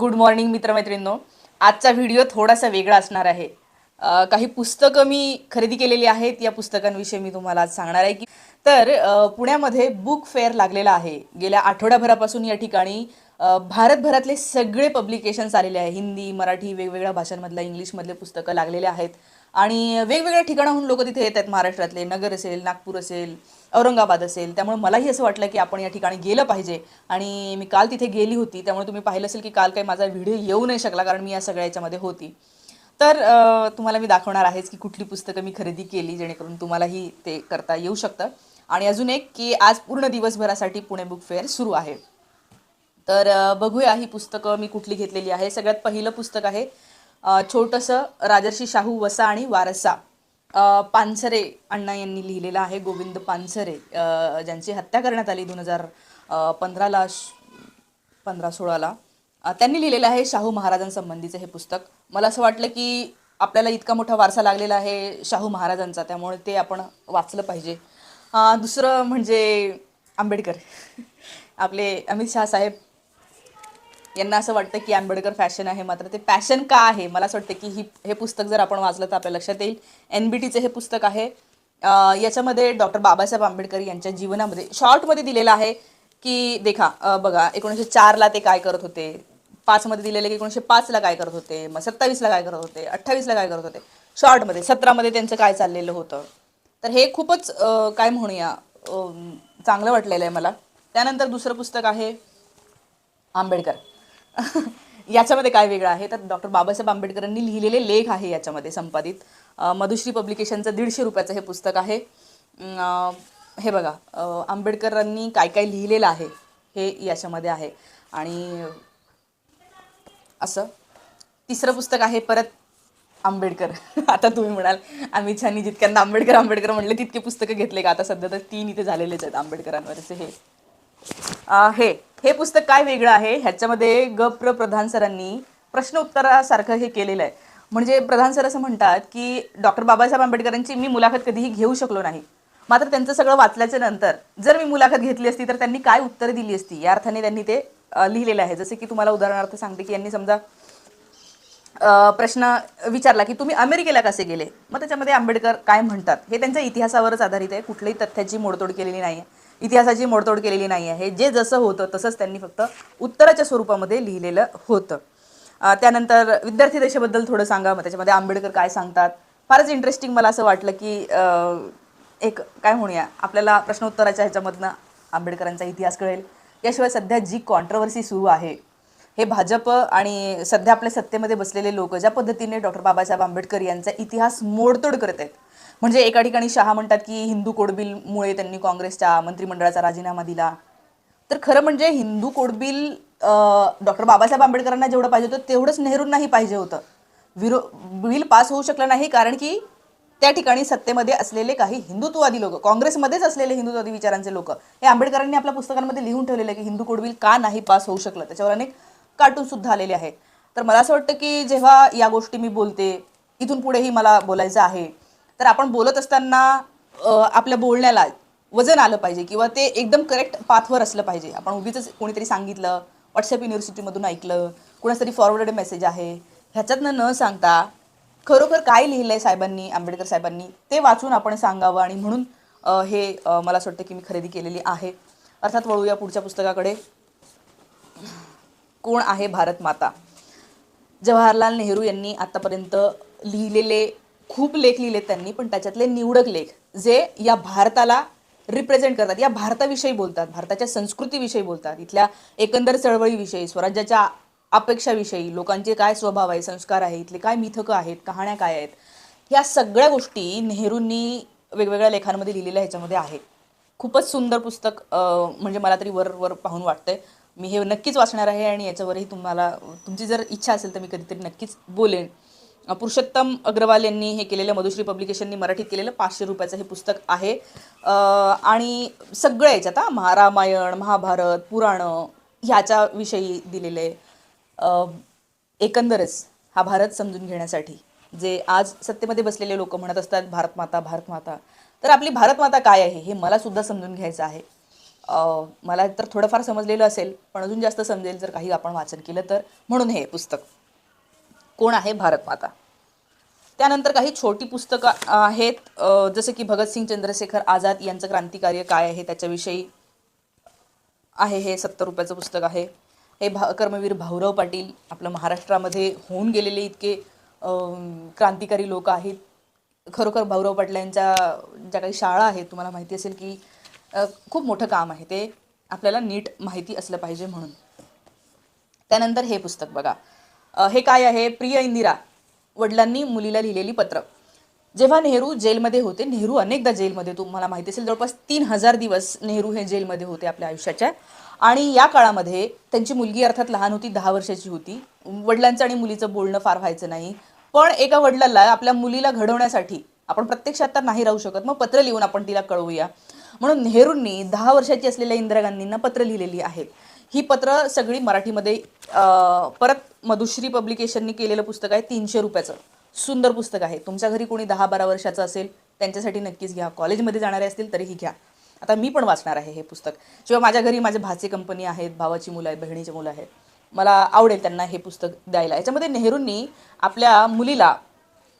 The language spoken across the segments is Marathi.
Good morning मित्रमैत्रिणींनो. आजचा व्हिडिओ थोडासा वेगळा असणार आहे. काही पुस्तकं मी खरेदी केलेली आहेत या पुस्तकांविषयी मी तुम्हाला आज सांगणार आहे की तर पुण्यामध्ये बुक फेअर लागलेला आहे. गेल्या आठवड्याभरापासून या ठिकाणी भारतभरातले सगळे पब्लिकेशन्स आलेले आहे. हिंदी मराठी वेगवेगळ्या भाषांमधल्या इंग्लिशमधले पुस्तकं लागलेले आहेत. आणि वेगवेगळ्या ठिकाणाहून लोक तिथे येत आहेत. महाराष्ट्रातले नगर असेल नागपूर असेल औरंगाबाद असेल त्यामुळे मलाही असं वाटलं की आपण या ठिकाणी गेलं पाहिजे. आणि मी काल तिथे गेली होती त्यामुळे तुम्ही पाहिलं असेल की काल काही माझा व्हिडिओ येऊ नाही शकला कारण मी या सगळ्या याच्यामध्ये होती. तर तुम्हाला मी दाखवणार आहेच की कुठली पुस्तकं मी खरेदी केली जेणेकरून तुम्हालाही ते करता येऊ शकतं. आणि अजून एक की आज पूर्ण दिवसभरासाठी पुणे बुक फेअर सुरू आहे. तर बघूया ही पुस्तकं मी कुठली घेतलेली आहे. सगळ्यात पहिलं पुस्तक आहे छोटंसं राजर्षी शाहू वसा आणि वारसा. पानसरे अण्णा यांनी लिहिलेलं आहे गोविंद पानसरे. ज्यांची हत्या करण्यात आली दोन हजार पंधराला पंधरा सोळाला. त्यांनी लिहिलेलं आहे शाहू महाराजांसंबंधीचं हे पुस्तक. मला असं वाटलं की आपल्याला इतका मोठा वारसा लागलेला आहे शाहू महाराजांचा त्यामुळे ते आपण वाचलं पाहिजे. दुसरं म्हणजे आंबेडकर. आपले अमित शाह साहेब यांना असं वाटतं की आंबेडकर फॅशन आहे मात्र ते फॅशन का आहे? मला असं वाटतं की ही हे पुस्तक जर आपण वाचलं तर आपल्या लक्षात येईल. एन बी टीचं हे पुस्तक आहे. याच्यामध्ये डॉक्टर बाबासाहेब आंबेडकर यांच्या जीवनामध्ये शॉर्टमध्ये दिलेलं आहे की देखा बघा एकोणीसशे चारला ते काय करत होते. पाचमध्ये दिलेलं की एकोणीसशे पाचला काय करत होते. मग सत्तावीसला काय करत होते. अठ्ठावीसला काय करत होते. शॉर्टमध्ये सतरामध्ये त्यांचं काय चाललेलं होतं. तर हे खूपच काय म्हणूया चांगलं वाटलेलं आहे मला. त्यानंतर दुसरं पुस्तक आहे आंबेडकर. याच्यामध्ये काय वेगळं आहे? तर डॉक्टर बाबासाहेब आंबेडकरांनी लिहिलेले लेख आहे याच्यामध्ये संपादित. मधुश्री पब्लिकेशनचं दीडशे रुपयाचं हे पुस्तक आहे. हे बघा आंबेडकरांनी काय काय लिहिलेलं आहे हे याच्यामध्ये आहे. आणि असं तिसरं पुस्तक आहे परत आंबेडकर. आता तुम्ही म्हणाल अमित शहानी जितक्यांदा आंबेडकर आंबेडकर म्हटलं तितके पुस्तकं घेतले का? आता सध्या तर तीन इथे झालेलेच आहेत आंबेडकरांवरचे हे. हे हे पुस्तक काय वेगळं आहे? ह्याच्यामध्ये ग प्र प्रधान सरांनी प्रश्न उत्तरासारखं हे केलेलं आहे. म्हणजे प्रधान सर असं म्हणतात की डॉक्टर बाबासाहेब आंबेडकरांची मी मुलाखत कधीही घेऊ शकलो नाही. मात्र त्यांचं सगळं वाचल्याच्या नंतर जर मी मुलाखत घेतली असती तर त्यांनी काय उत्तरं दिली असती? या अर्थाने त्यांनी ते लिहिलेलं आहे. जसे की तुम्हाला उदाहरणार्थ सांगते की यांनी समजा प्रश्न विचारला की तुम्ही अमेरिकेला कसे गेले? मग त्याच्यामध्ये आंबेडकर काय म्हणतात? हे त्यांच्या इतिहासावरच आधारित आहे. कुठल्याही तथ्याची मोडतोड केलेली नाही आहे इतिहासाची मोडतोड केलेली नाही आहे. जे जसं होतं तसंच त्यांनी फक्त उत्तराच्या स्वरूपामध्ये लिहिलेलं होतं. त्यानंतर विद्यार्थी देशाबद्दल थोडं सांगा. मग त्याच्यामध्ये आंबेडकर काय सांगतात? फारच इंटरेस्टिंग मला असं वाटलं की एक काय म्हणूया? आपल्याला प्रश्नोत्तराच्या ह्याच्यामधनं आंबेडकरांचा इतिहास कळेल. याशिवाय सध्या जी कॉन्ट्रवर्सी सुरू आहे हे भाजप आणि सध्या आपल्या सत्तेमध्ये बसलेले लोक ज्या पद्धतीने डॉक्टर बाबासाहेब आंबेडकर यांचा इतिहास मोडतोड करत आहेत म्हणजे एका ठिकाणी शहा म्हणतात की हिंदू कोडबिलमुळे त्यांनी काँग्रेसच्या मंत्रिमंडळाचा राजीनामा दिला. तर खरं म्हणजे Hindu code bill doctor Babasaheb आंबेडकरांना जेवढं पाहिजे होतं तेवढंच नेहरूंनाही पाहिजे होतं. विरो बिल पास होऊ शकलं नाही कारण की त्या ठिकाणी सत्तेमध्ये असलेले काही हिंदुत्ववादी लोक काँग्रेसमध्येच असलेले हिंदुत्ववादी विचारांचे लोक हे आंबेडकरांनी आपल्या पुस्तकांमध्ये लिहून ठेवलेलं आहे की हिंदू कोडबिल का नाही पास होऊ शकलं. त्याच्यावर अनेक कार्टून सुद्धा आलेले आहेत. तर मला असं वाटतं की जेव्हा या गोष्टी मी बोलते इथून पुढेही मला बोलायचं आहे. तर आपण बोलत असताना आपल्या बोलण्याला वजन आलं पाहिजे किंवा ते एकदम करेक्ट पाथवर असलं पाहिजे. आपण उगीच कोणीतरी सांगितलं व्हॉट्सअप युनिव्हर्सिटीमधून ऐकलं कुणाच फॉरवर्डेड मेसेज आहे. ह्याच्यातनं न सांगता खरोखर काय लिहिलं आहे साहेबांनी आंबेडकर साहेबांनी ते वाचून आपण सांगावं आणि म्हणून हे मला असं वाटतं की मी खरेदी केलेली आहे. अर्थात वळूया पुढच्या पुस्तकाकडे. कोण आहे भारत माता? जवाहरलाल नेहरू यांनी आतापर्यंत लिहिलेले खूप लेख लिहिलेत त्यांनी पण त्याच्यातले निवडक लेख जे या भारताला रिप्रेझेंट करतात या भारताविषयी बोलतात भारताच्या संस्कृतीविषयी बोलतात इथल्या एकंदर चळवळीविषयी स्वराज्याच्या अपेक्षाविषयी लोकांचे काय स्वभाव आहे संस्कार आहे इथले काय मिथकं आहेत कहाण्या काय आहेत ह्या सगळ्या गोष्टी नेहरूंनी वेगवेगळ्या लेखांमध्ये लिहिलेल्या ह्याच्यामध्ये आहेत. खूपच सुंदर पुस्तक म्हणजे मला तरी वर वर पाहून वाटतंय. मी हे नक्कीच वाचणार आहे आणि याच्यावरही तुम्हाला तुमची जर इच्छा असेल तर मी कधीतरी नक्कीच बोलेन. पुरुषोत्तम अग्रवाल यांनी हे केलेलं मधुश्री पब्लिकेशननी मराठीत केलेलं पाचशे रुपयाचं हे पुस्तक आहे. आणि सगळं याच्यात हां महा रामायण महाभारत पुराणं ह्याच्याविषयी दिलेले एकंदरच हा भारत समजून घेण्यासाठी. जे आज सत्तेमध्ये बसलेले लोक म्हणत असतात भारत माता भारत माता. तर आपली भारत माता काय आहे हे मला सुद्धा समजून घ्यायचं आहे. मला तर थोडंफार समजलेलं असेल पण अजून जास्त समजेल जर काही आपण वाचन केलं तर. म्हणून हे पुस्तक. कोण आहे भारत माता? त्यानंतर काही छोटी पुस्तकं आहेत जसं की भगतसिंग चंद्रशेखर आझाद यांचं क्रांतिकार्य काय आहे त्याच्याविषयी आहे हे सत्तर रुपयाचं पुस्तक आहे. हे भा कर्मवीर भाऊराव पाटील आपलं महाराष्ट्रामध्ये होऊन गेलेले इतके क्रांतिकारी लोक आहेत. खरोखर भाऊराव पाटलांच्या ज्या काही शाळा आहेत तुम्हाला माहिती असेल की खूप मोठं काम आहे ते आपल्याला नीट माहिती असलं पाहिजे म्हणून. त्यानंतर हे पुस्तक बघा. हे काय आहे? प्रिय इंदिरा वडिलांनी मुलीला लिहिलेली पत्र. जेव्हा नेहरू जेलमध्ये होते नेहरू अनेकदा जेलमध्ये तुम्हाला माहिती असेल जवळपास तीन हजार दिवस नेहरू हे जेलमध्ये होते आपल्या आयुष्याच्या. आणि या काळामध्ये त्यांची मुलगी अर्थात लहान होती दहा वर्षाची होती. वडिलांचं आणि मुलीचं बोलणं फार व्हायचं नाही. पण एका वडिलाला आपल्या मुलीला घडवण्यासाठी आपण प्रत्यक्षात तर नाही राहू शकत मग पत्र लिहून आपण तिला कळवूया. म्हणून नेहरूंनी दहा वर्षाची असलेल्या इंदिरा गांधींना पत्र लिहिलेली आहेत. ही पत्र सगळी मराठीमध्ये परत मधुश्री पब्लिकेशननी केलेलं पुस्तक आहे तीनशे रुपयाचं. सुंदर पुस्तक आहे. तुमच्या घरी कोणी दहा बारा वर्षाचं असेल त्यांच्यासाठी नक्कीच घ्या. कॉलेजमध्ये जाणारे असतील तरीही घ्या. आता मी पण वाचणार आहे हे पुस्तक. किंवा माझ्या घरी माझे भाचे कंपनी आहेत भावाची मुलं आहेत बहिणीची मुलं आहेत. मला आवडेल त्यांना हे पुस्तक द्यायला. याच्यामध्ये नेहरूंनी आपल्या मुलीला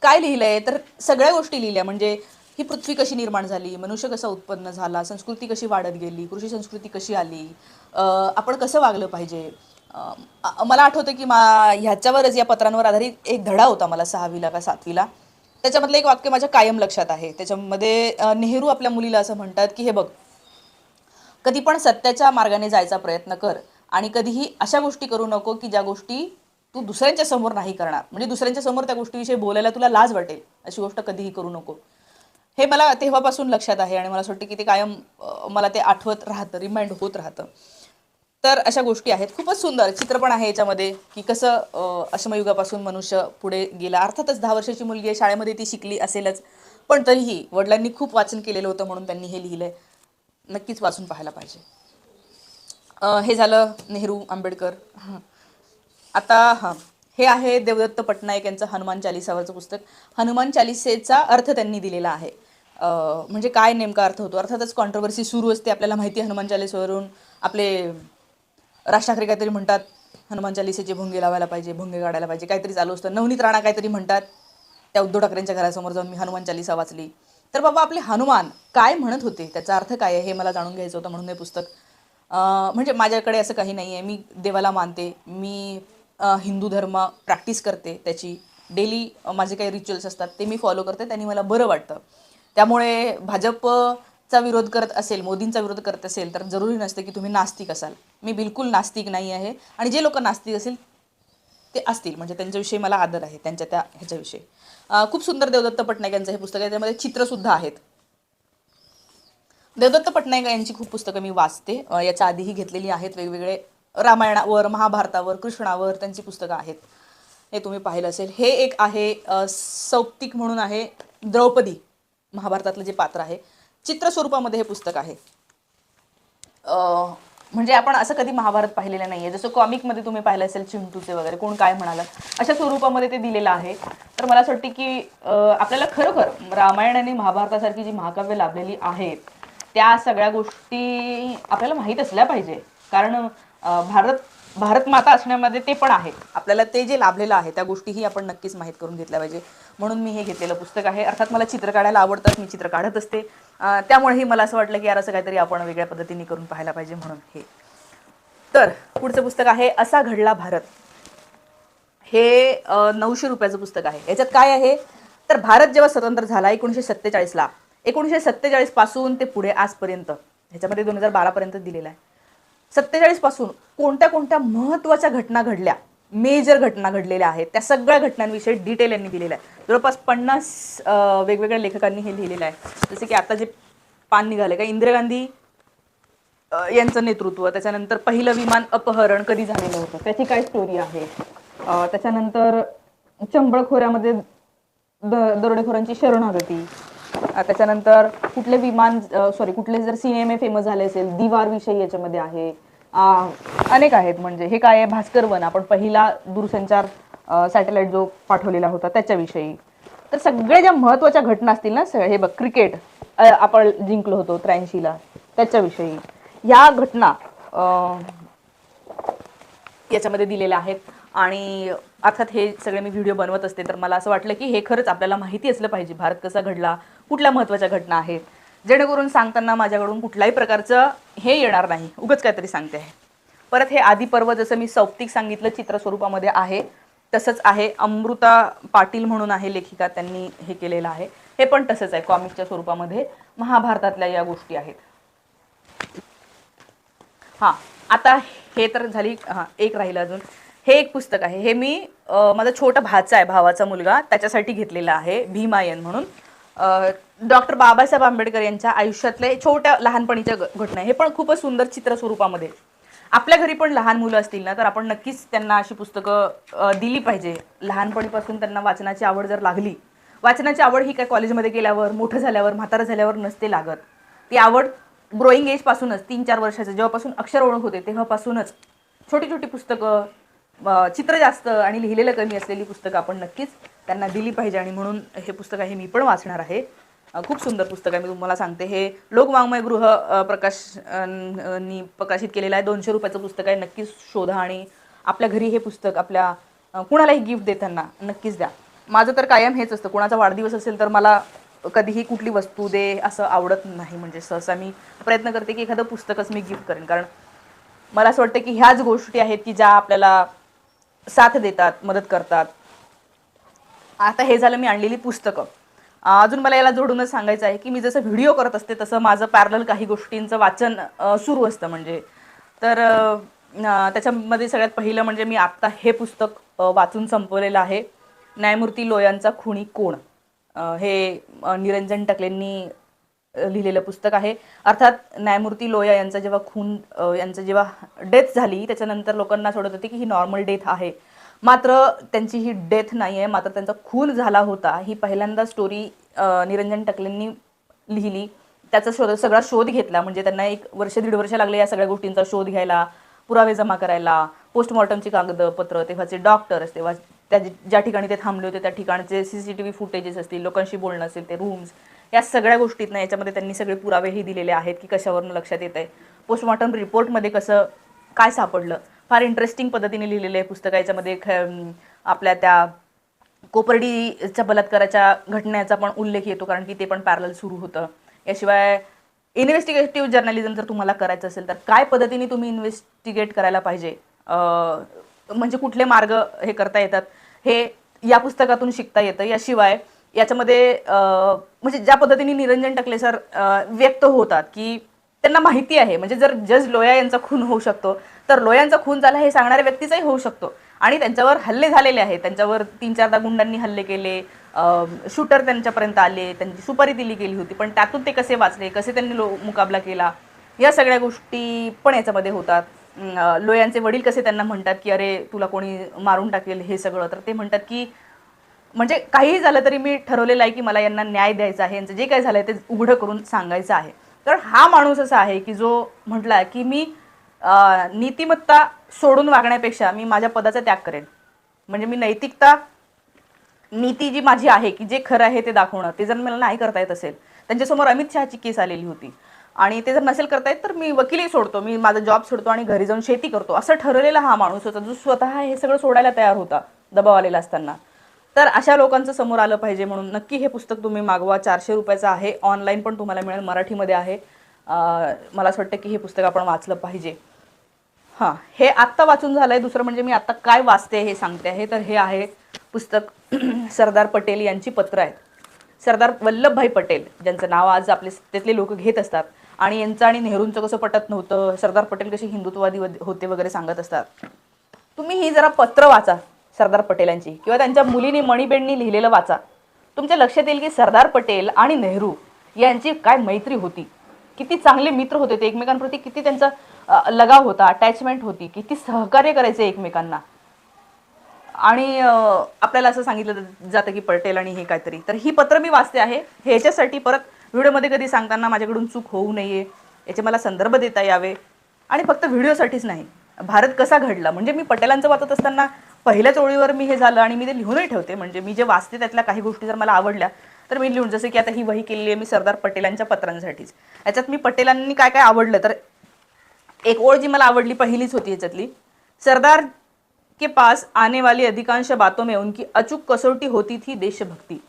काय लिहिलं आहे तर सगळ्या गोष्टी लिहिल्या. म्हणजे ही पृथ्वी कशी निर्माण झाली? मनुष्य कसा उत्पन्न झाला? संस्कृती कशी वाढत गेली? कृषी संस्कृती कशी आली? आपण कसं वागलं पाहिजे? मला आठवतं की मा ह्याच्यावरच या पत्रांवर आधारित एक धडा होता मला सहावीला का सातवीला. त्याच्यामधलं एक वाक्य माझ्या कायम लक्षात आहे. त्याच्यामध्ये नेहरू आपल्या मुलीला असं म्हणतात की हे बघ कधी पण सत्याच्या मार्गाने जायचा प्रयत्न कर आणि कधीही अशा गोष्टी करू नको की ज्या गोष्टी तू दुसऱ्यांच्या समोर नाही करणार. म्हणजे दुसऱ्यांच्या समोर त्या गोष्टीविषयी बोलायला तुला लाज वाटेल. अशी गोष्ट कधीही करू नको. हे मला तेव्हापासून लक्षात आहे आणि मला असं वाटतं की ते कायम मला ते आठवत राहतं रिमाइंड होत राहतं. तर अशा गोष्टी आहेत. खूपच सुंदर चित्रपण आहे याच्यामध्ये की कसं अश्मयुगापासून मनुष्य पुढे गेला. अर्थातच दहा वर्षाची मुलगी आहे शाळेमध्ये ती शिकली असेलच. पण तरीही वडिलांनी खूप वाचन केलेलं होतं म्हणून त्यांनी हे लिहिलं आहे नक्कीच वाचून पाहायला पाहिजे. हे झालं नेहरू आंबेडकर. आता हां. हे आहे देवदत्त पटनायक यांचं हनुमान चालिसावरचं पुस्तक. हनुमान चालिसेचा अर्थ त्यांनी दिलेला आहे. म्हणजे काय नेमका अर्थ होतो? अर्थातच कॉन्ट्रोवर्सी सुरू असते आपल्याला माहिती आहे हनुमान चालिसावरून आपले राज ठाकरे काहीतरी म्हणतात हनुमान चालिसेचे भोंगे लावायला पाहिजे भोंगे काढायला पाहिजे काहीतरी चालू असतं. नवनीत राणा काहीतरी म्हणतात त्या उद्धव ठाकरेंच्या घरासमोर जाऊन मी हनुमान चालिसा वाचली. तर बाबा आपले हनुमान काय म्हणत होते? त्याचा अर्थ काय आहे हे मला जाणून घ्यायचं होतं म्हणून हे पुस्तक. म्हणजे माझ्याकडे असं काही नाही आहे मी देवाला मानते. मी हिंदू धर्म प्रॅक्टिस करते त्याची डेली माझे काही रिच्युअल्स असतात ते मी फॉलो करते त्यांनी मला बरं वाटतं. त्यामुळे भाजपचा विरोध करत असेल मोदींचा विरोध करत असेल तर जरुरी नसते की तुम्ही नास्तिक असाल. मी बिलकुल नास्तिक नाही आहे आणि जे लोक नास्तिक असेल ते असतील. म्हणजे त्यांच्याविषयी मला आदर आहे त्यांच्या त्या ह्याच्याविषयी. खूप सुंदर देवदत्त पटनायक यांचं हे पुस्तक आहे त्यामध्ये चित्रसुद्धा आहेत. देवदत्त पटनायक यांची खूप पुस्तकं मी वाचते. याच्या आधीही घेतलेली आहेत वेगवेगळे रामायणावर महाभारतावर कृष्णावर त्यांची पुस्तकं आहेत. हे तुम्ही पाहिलं असेल. हे एक आहे सौप्तिक म्हणून आहे द्रौपदी महाभारतातलं जे पात्र आहे. चित्र स्वरूपामध्ये हे पुस्तक आहे. म्हणजे आपण असं कधी महाभारत पाहिलेलं नाहीये. जसं कॉमिकमध्ये तुम्ही पाहिलं असेल चिंटूचे वगैरे कोण काय म्हणाला अशा स्वरूपामध्ये ते दिलेलं आहे. तर मला असं वाटते की आपल्याला खरोखर रामायण आणि महाभारतासारखी जी महाकाव्य लाभलेली आहेत त्या सगळ्या गोष्टी आपल्याला माहीत असल्या पाहिजे. कारण भारत भारत माता असण्यामध्ये ते पण आहे आपल्याला ते जे लाभलेलं आहे त्या गोष्टीही आपण नक्कीच माहीत करून घेतल्या पाहिजे. म्हणून मी हे घेतलेलं पुस्तक आहे. अर्थात मला चित्र काढायला आवडतात मी चित्र काढत असते. त्यामुळेही मला असं वाटलं की यार असं काहीतरी आपण वेगळ्या पद्धतीने करून पाहायला पाहिजे म्हणून हे. तर पुढचं पुस्तक आहे असा घडला भारत. हे नऊशे रुपयाचं पुस्तक आहे. याच्यात काय आहे? तर भारत जेव्हा स्वतंत्र झाला एकोणीसशे सत्तेचाळीसला एकोणीसशे सत्तेचाळीसपासून ते पुढे आजपर्यंत ह्याच्यामध्ये दोन हजार बारापर्यंत दिलेलं आहे. सत्तेचाळीसपासून कोणत्या कोणत्या महत्त्वाच्या घटना घडल्या? मेजर घटना घडलेल्या आहेत. त्या सगळ्या घटनांविषयी डिटेल यांनी दिलेलं आहे जवळपास पन्नास वेगवेगळ्या लेखकांनी हे लिहिलेलं आहे. जसे की आता जे पान निघाले का इंदिरा गांधी यांचं नेतृत्व त्याच्यानंतर पहिलं विमान अपहरण कधी झालेलं होतं? त्याची काय स्टोरी आहे? त्याच्यानंतर चंबळ खोऱ्यामध्ये द दरोडेखोरांची शरणागती त्याच्यानंतर कुठले विमान सॉरी कुठले जर सिनेमे फेमस झाले असेल दिवार विषयी याच्यामध्ये आहे. अनेक आहेत म्हणजे. हे काय आहे? भास्कर वन आपण पहिला दूरसंचार सॅटेलाइट जो पाठवलेला होता त्याच्याविषयी. तर सगळ्या ज्या महत्त्वाच्या घटना असतील ना सगळ्या हे बघ क्रिकेट आपण जिंकलो होतो त्र्याऐंशीला. त्याच्याविषयी. ह्या घटना याच्यामध्ये दिलेल्या आहेत. आणि अर्थात हे सगळे मी व्हिडिओ बनवत असते तर मला असं वाटलं की हे खरंच आपल्याला माहिती असलं पाहिजे. भारत कसा घडला? कुठल्या महत्त्वाच्या घटना आहेत? जेणेकरून सांगताना माझ्याकडून कुठल्याही प्रकारचं हे येणार नाही. उगंच काहीतरी सांगते आहे. परत हे आदी पर्व जसं मी सौप्तिक सांगितलं चित्र स्वरूपामध्ये आहे. तसंच आहे अमृता पाटील म्हणून आहे लेखिका त्यांनी हे केलेलं आहे. हे पण तसंच आहे कॉमिकच्या स्वरूपामध्ये. महाभारतातल्या या गोष्टी आहेत. हां आता हे तर झाली हां एक राहिलं अजून. हे एक पुस्तक आहे. हे मी माझा छोटा भाचा आहे भावाचा मुलगा. त्याच्यासाठी घेतलेला आहे भीमायन म्हणून. डॉक्टर बाबासाहेब आंबेडकर यांच्या आयुष्यातले छोट्या लहानपणीच्या घटना. हे पण खूपच सुंदर चित्र स्वरूपामध्ये आपल्या घरी पण लहान मुलं असतील ना तर आपण नक्कीच त्यांना अशी पुस्तकं दिली पाहिजे. लहानपणीपासून त्यांना वाचनाची आवड जर लागली वाचनाची आवड ही काय कॉलेजमध्ये गेल्यावर मोठं झाल्यावर म्हातारं झाल्यावर नसते लागत. ती आवड ग्रोईंग एजपासूनच तीन चार वर्षाचं जेव्हापासून अक्षर ओळख होते तेव्हापासूनच छोटी छोटी पुस्तकं चित्र जास्त आणि लिहिलेलं कमी असलेली पुस्तकं आपण नक्कीच त्यांना दिली पाहिजे आणि म्हणून हे पुस्तक आहे मी पण वाचणार आहे. खूप सुंदर पुस्तक आहे मी तुम्हाला सांगते. हे लोकवाङ्मय गृह प्रकाश नी प्रकाशित केलेलं आहे. दोनशे रुपयाचं पुस्तक आहे नक्कीच शोधा आणि आपल्या घरी हे पुस्तक आपल्या कुणालाही गिफ्ट देताना नक्कीच द्या. माझं तर कायम हेच असतं कुणाचा वाढदिवस असेल तर मला कधीही कुठली वस्तू दे असं आवडत नाही. म्हणजे सहसा मी प्रयत्न करते की एखादं पुस्तकच मी गिफ्ट करेन. कारण मला असं वाटतं की ह्याच गोष्टी आहेत की ज्या आपल्याला साथ देतात मदत करतात. आता हे झालं मी आणलेली पुस्तकं. अजून मला याला जोडूनच सांगायचं आहे की मी जसं व्हिडिओ करत असते तसं माझं पॅरल काही गोष्टींचं वाचन सुरू असतं म्हणजे. तर त्याच्यामध्ये सगळ्यात पहिलं म्हणजे मी आत्ता हे पुस्तक वाचून संपवलेलं आहे. न्यायमूर्ती लोयांचा खुणी कोण? हे निरंजन टकलेंनी लिहिलेलं पुस्तक आहे. अर्थात न्यायमूर्ती लोया यांचा जेव्हा खून यांचं जेव्हा डेथ झाली त्याच्यानंतर लोकांना सोडत होते की ही नॉर्मल डेथ आहे. मात्र त्यांची ही डेथ नाही आहे मात्र त्यांचा खून झाला होता. ही पहिल्यांदा स्टोरी निरंजन टकलेंनी लिहिली. त्याचा शोध सगळा शोध घेतला. म्हणजे त्यांना एक वर्ष दीड वर्ष लागले या सगळ्या गोष्टींचा शोध घ्यायला पुरावे जमा करायला पोस्टमॉर्टमची कागदपत्र तेव्हाचे डॉक्टर्स तेव्हा त्या ज्या ठिकाणी ते थांबले होते त्या ठिकाणचे C C T V footages असतील लोकांशी बोलणं असेल ते रूम्स या सगळ्या गोष्टींना याच्यामध्ये त्यांनी सगळे पुरावेही दिलेले आहेत की कशावरून लक्षात येत आहे पोस्टमॉर्टम रिपोर्टमध्ये कसं काय सापडलं? फार इंटरेस्टिंग पद्धतीने लिहिलेलं आहे पुस्तक. याच्यामध्ये ख आपल्या त्या कोपर्डीच्या बलात्काराच्या घटनेचा पण उल्लेख येतो कारण की ते पण पॅरल सुरू होतं. याशिवाय इन्व्हेस्टिगेटिव्ह जर्नलिझम जर तुम्हाला करायचं असेल तर काय पद्धतीने तुम्ही इन्व्हेस्टिगेट करायला पाहिजे? म्हणजे कुठले मार्ग हे करता येतात? हे या पुस्तकातून शिकता येतं. याशिवाय याच्यामध्ये म्हणजे ज्या पद्धतीने निरंजन टकले सर व्यक्त होतात की त्यांना माहिती आहे. म्हणजे जर जज लोया यांचा खून होऊ शकतो तर लोयांचा खून झाला हे सांगणाऱ्या व्यक्तीचाही होऊ शकतो. आणि त्यांच्यावर हल्ले झालेले आहेत. त्यांच्यावर तीन चारदा गुंडांनी हल्ले केले शूटर त्यांच्यापर्यंत आले त्यांची सुपारी दिली गेली होती पण त्यातून ते कसे वाचले कसे त्यांनी लो मुकाबला केला या सगळ्या गोष्टी पण याच्यामध्ये होतात. लोयांचे वडील कसे त्यांना म्हणतात की अरे तुला कोणी मारून टाकेल हे सगळं? तर ते म्हणतात की म्हणजे काहीही झालं तरी मी ठरवलेलं आहे की मला यांना न्याय द्यायचा आहे. यांचं जे काही झालंय ते उघडं करून सांगायचं आहे. तर हा माणूस असा आहे की जो म्हटला की मी नीतिमत्ता सोडून वागण्यापेक्षा मी माझ्या पदाचा त्याग करेन. म्हणजे मी नैतिकता नीती जी माझी आहे की जे खरं आहे ते दाखवणं ते जर मला नाही करता येत असेल त्यांच्यासमोर अमित शहाची केस आलेली होती. आणि ते जर नसेल करता येत तर मी वकिली सोडतो मी माझा जॉब सोडतो आणि घरी जाऊन शेती करतो. असं ठरवलेला हा माणूस होता जो स्वतः हे सगळं सोडायला तयार होता दबाव आलेला असताना. तर अशा लोकांचं समोर आलं पाहिजे म्हणून नक्की हे पुस्तक तुम्ही मागवा. चारशे रुपयाचं आहे. ऑनलाईन पण तुम्हाला मिळेल. मराठीमध्ये आहे. मला असं वाटतं की हे पुस्तक आपण वाचलं पाहिजे. हां हे आत्ता वाचून झालंय. दुसरं म्हणजे मी आत्ता काय वाचते हे सांगते आहे. तर हे आहे पुस्तक सरदार पटेल यांची पत्र आहेत. सरदार वल्लभभाई पटेल ज्यांचं नाव आज आपले त्यातले लोक घेत असतात. आणि यांचं आणि नेहरूंचं कसं पटत नव्हतं? सरदार पटेल कसे हिंदुत्ववादी होते वगैरे सांगत असतात. तुम्ही ही जरा पत्र वाचा. सरदार पटेलांची किंवा त्यांच्या मुलीने मणिबेणनी लिहिलेलं वाचा. तुमच्या लक्षात येईल की सरदार पटेल आणि नेहरू यांची काय मैत्री होती? किती चांगले मित्र होते ते एकमेकांप्रती? किती त्यांचा लगाव होता अटॅचमेंट होती? किती सहकार्य करायचे एकमेकांना? आणि आपल्याला असं सांगितलं जातं की पटेल आणि हे काहीतरी. तर ही पत्र मी वाचते आहे. ह्याच्यासाठी परत व्हिडिओमध्ये कधी सांगताना माझ्याकडून चूक होऊ नये याचे मला संदर्भ देता यावे. आणि फक्त व्हिडिओसाठीच नाही. भारत कसा घडला? म्हणजे मी पटेलांचं वाचत असताना पहिल्याच ओळीवर मी हे झालं आणि मी ते लिहूनही ठेवते. म्हणजे मी जे वाचते त्यातल्या काही गोष्टी जर मला आवडल्या तर मी लिहून जसं की आता ही वही केलेली आहे मी सरदार पटेलांच्या पत्रांसाठीच. याच्यात मी पटेलांनी काय काय आवडलं तर एक ओळ जी मला आवडली पहिलीच होती याच्यातली. सरदार के पास आने वाली अधिकांश बातों में उनकी अचूक कसोटी होती थी देशभक्ती.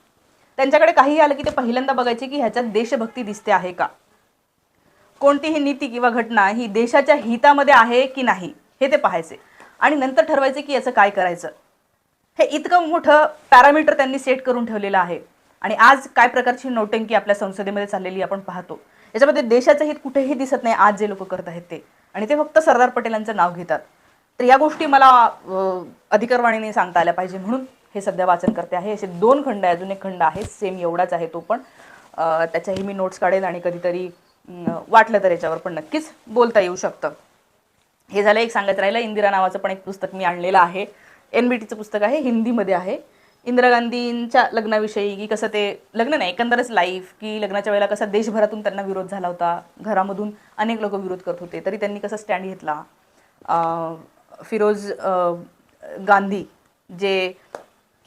त्यांच्याकडे काही आलं की ते पहिल्यांदा बघायचे की ह्याच्यात देशभक्ती दिसते आहे का? कोणतीही नीती किंवा घटना ही देशाच्या हितामध्ये आहे की नाही हे ते पाहायचे. आणि नंतर ठरवायचं की याचं काय करायचं. हे इतकं मोठं पॅरामीटर त्यांनी सेट करून ठेवलेलं आहे. आणि आज काय प्रकारची नौटंकी आपल्या संसदेमध्ये चाललेली आपण पाहतो. याच्यामध्ये देशाचं हित कुठेही दिसत नाही आज जे लोक करत आहेत ते. आणि ते फक्त सरदार पटेलांचं नाव घेतात. तर या गोष्टी मला अधिकारवाणीने सांगता आल्या पाहिजे म्हणून हे सध्या वाचन करते आहे. असे दोन खंड आहे अजून एक खंड आहे सेम एवढाच आहे तो पण. त्याच्याही मी नोट्स काढेल आणि कधीतरी वाटलं तर याच्यावर पण नक्कीच बोलता येऊ शकतं. हे झालं एक सांगत राहिलं इंदिरा नावाचं पण एक पुस्तक मी आणलेलं आहे. एन बी टीचं पुस्तक आहे हिंदीमध्ये आहे. इंदिरा गांधींच्या लग्नाविषयी की कसं ते लग्न नाही एकंदरच लाईफ की लग्नाच्या वेळेला कसा देशभरातून त्यांना विरोध झाला होता घरामधून अनेक लोक विरोध करत होते तरी त्यांनी कसा स्टँड घेतला. फिरोज गांधी जे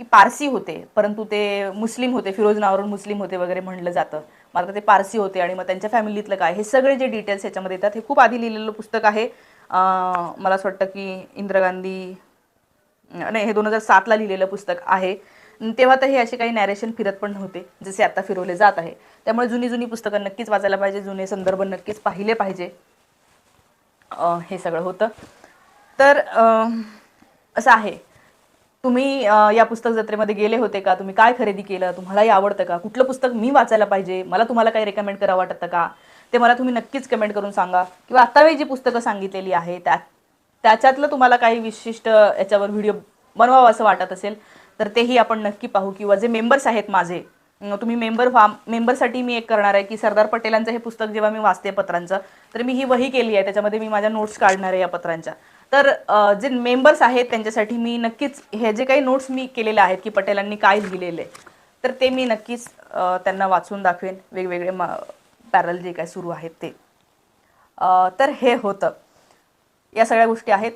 की पारसी होते परंतु ते मुस्लिम होते फिरोज नावावरून मुस्लिम होते वगैरे म्हणलं जातं. मात्र ते पारसी होते आणि मग त्यांच्या फॅमिलीतलं काय हे सगळे जे डिटेल्स याच्यामध्ये येतात हे खूप आधी लिहिलेलं पुस्तक आहे. मला असं वाटतं की इंदिरा गांधी नाही हे दोन हजार सातला लिहिलेलं पुस्तक आहे. तेव्हा तर हे असे काही नॅरेशन फिरत पण नव्हते जसे आता फिरवले जात आहे. त्यामुळे जुनी जुनी पुस्तकं नक्कीच वाचायला पाहिजे जुने संदर्भ नक्कीच पाहिले पाहिजे. हे सगळं होतं. तर असं आहे. तुम्ही या पुस्तक जत्रेमध्ये गेले होते का? तुम्ही काय खरेदी केलं? तुम्हालाही आवडतं का? कुठलं पुस्तक मी वाचायला पाहिजे? मला तुम्हाला काही रेकमेंड करावं वाटतं का? ते मला तुम्ही नक्कीच कमेंट करून सांगा. किंवा आता मी जी पुस्तकं सांगितलेली आहे त्या त्याच्यातलं तुम्हाला काही विशिष्ट याच्यावर व्हिडिओ बनवावं असं वाटत असेल तर तेही आपण नक्की पाहू. किंवा जे मेंबर्स आहेत माझे तुम्ही मेंबर व्हा मेंबरसाठी मी एक करणार आहे की सरदार पटेलांचं हे पुस्तक जेव्हा मी वाचते पत्रांचं तर मी ही वही केली आहे. त्याच्यामध्ये मी माझ्या नोट्स काढणार आहे या पत्रांच्या. तर जे मेंबर्स आहेत त्यांच्यासाठी मी नक्कीच हे जे काही नोट्स मी केलेले आहेत की पटेलांनी काय लिहिलेले तर ते मी नक्कीच त्यांना वाचून दाखवेन. वेगवेगळे पॅरल जे काय सुरू आहेत ते. तर हे होतं. या सगळ्या गोष्टी आहेत.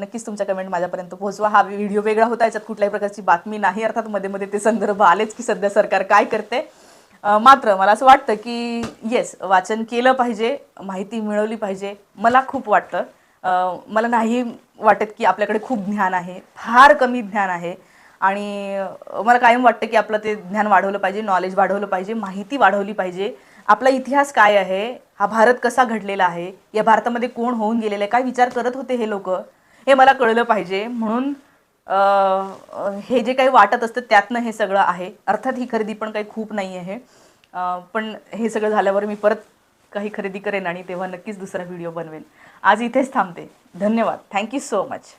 नक्कीच तुमच्या कमेंट माझ्यापर्यंत पोहोचवा. हा व्हिडिओ वेगळा होता. याच्यात कुठल्याही प्रकारची बातमी नाही. अर्थात मध्ये मध्ये ते संदर्भ आलेच की सध्या सरकार काय करते. मात्र मला असं वाटतं की येस वाचन केलं पाहिजे. माहिती मिळवली पाहिजे. मला खूप वाटतं. मला नाही वाटत की आपल्याकडे खूप ज्ञान आहे. फार कमी ज्ञान आहे. आणि मला कायम वाटतं की आपलं ते ज्ञान वाढवलं पाहिजे. नॉलेज वाढवलं पाहिजे. माहिती वाढवली पाहिजे. आपला इतिहास काय आहे? हा भारत कसा घडलेला आहे? या भारतामध्ये कोण होऊन गेलेलं आहे? काय विचार करत होते हे लोक? हे मला कळलं पाहिजे. म्हणून हे जे काही वाटत असतं त्यातनं हे सगळं आहे. अर्थात ही खरेदी पण काही खूप नाही आहे. पण हे सगळं झाल्यावर मी परत काही खरेदी करेन आणि तेव्हा नक्कीच दुसरा व्हिडिओ बनवेन. आज इथेच थांबते. धन्यवाद. Thank you so much